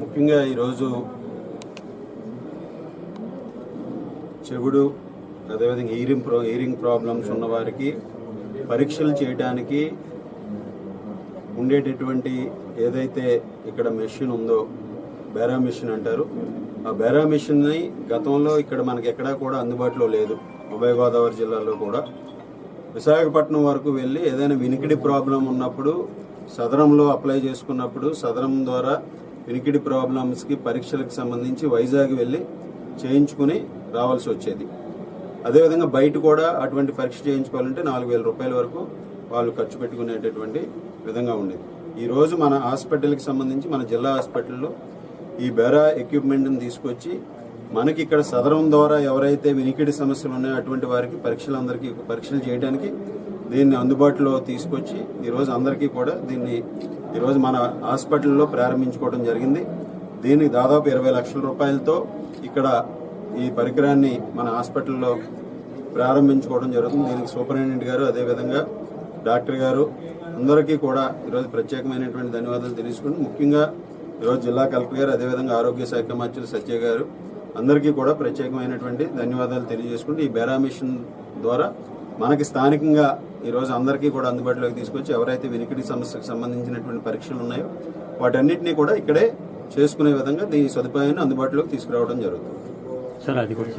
ముఖ్యంగా ఈరోజు చెవుడు అదేవిధంగా హీరింగ్ ప్రో హీరింగ్ ప్రాబ్లమ్స్ ఉన్నవారికి పరీక్షలు చేయడానికి ఉండేటటువంటి ఏదైతే ఇక్కడ మెషిన్ ఉందో బేరా మెషిన్ అంటారు. ఆ బేరా మెషిన్ని గతంలో ఇక్కడ మనకి ఎక్కడా కూడా అందుబాటులో లేదు. ఉభయ గోదావరి జిల్లాలో కూడా. విశాఖపట్నం వరకు వెళ్ళి ఏదైనా వినికిడి ప్రాబ్లం ఉన్నప్పుడు సదరంలో అప్లై చేసుకున్నప్పుడు సదరం ద్వారా వినికిడి ప్రాబ్లమ్స్కి పరీక్షలకు సంబంధించి వైజాగ్ వెళ్ళి చేయించుకుని రావాల్సి వచ్చేది. అదేవిధంగా బయట కూడా అటువంటి పరీక్ష చేయించుకోవాలంటే నాలుగు వేల రూపాయల వరకు వాళ్ళు ఖర్చు పెట్టుకునేటటువంటి విధంగా ఉండేది. ఈరోజు మన హాస్పిటల్కి సంబంధించి మన జిల్లా హాస్పిటల్లో ఈ బెరా ఎక్విప్మెంట్ని తీసుకొచ్చి మనకి ఇక్కడ సదరం ద్వారా ఎవరైతే వినికిడి సమస్యలు ఉన్నాయో అటువంటి వారికి పరీక్షలందరికీ పరీక్షలు చేయడానికి దీన్ని అందుబాటులో తీసుకొచ్చి ఈరోజు అందరికీ కూడా దీన్ని ఈరోజు మన హాస్పిటల్లో ప్రారంభించుకోవడం జరిగింది. దీనికి దాదాపు ఇరవై లక్షల రూపాయలతో ఇక్కడ ఈ పరికరాన్ని మన హాస్పిటల్లో ప్రారంభించుకోవడం జరుగుతుంది. దీనికి సూపరింటెండెంట్ గారు అదేవిధంగా డాక్టర్ గారు అందరికీ కూడా ఈరోజు ప్రత్యేకమైనటువంటి ధన్యవాదాలు తెలుసుకుని ముఖ్యంగా ఈరోజు జిల్లా కలెక్టర్ గారు అదేవిధంగా ఆరోగ్య శాఖ మంత్రులు సత్య గారు అందరికీ కూడా ప్రత్యేకమైనటువంటి ధన్యవాదాలు తెలియజేసుకుంటూ ఈ బేరా మిషన్ ద్వారా మనకి స్థానికంగా ఈరోజు అందరికీ కూడా అందుబాటులోకి తీసుకొచ్చి ఎవరైతే వినికిడి సమస్యకు సంబంధించినటువంటి పరీక్షలు ఉన్నాయో వాటన్నిటినీ కూడా ఇక్కడే చేసుకునే విధంగా దీని సదుపాయాన్ని అందుబాటులోకి తీసుకురావడం జరుగుతుంది. సార్ అది కూడా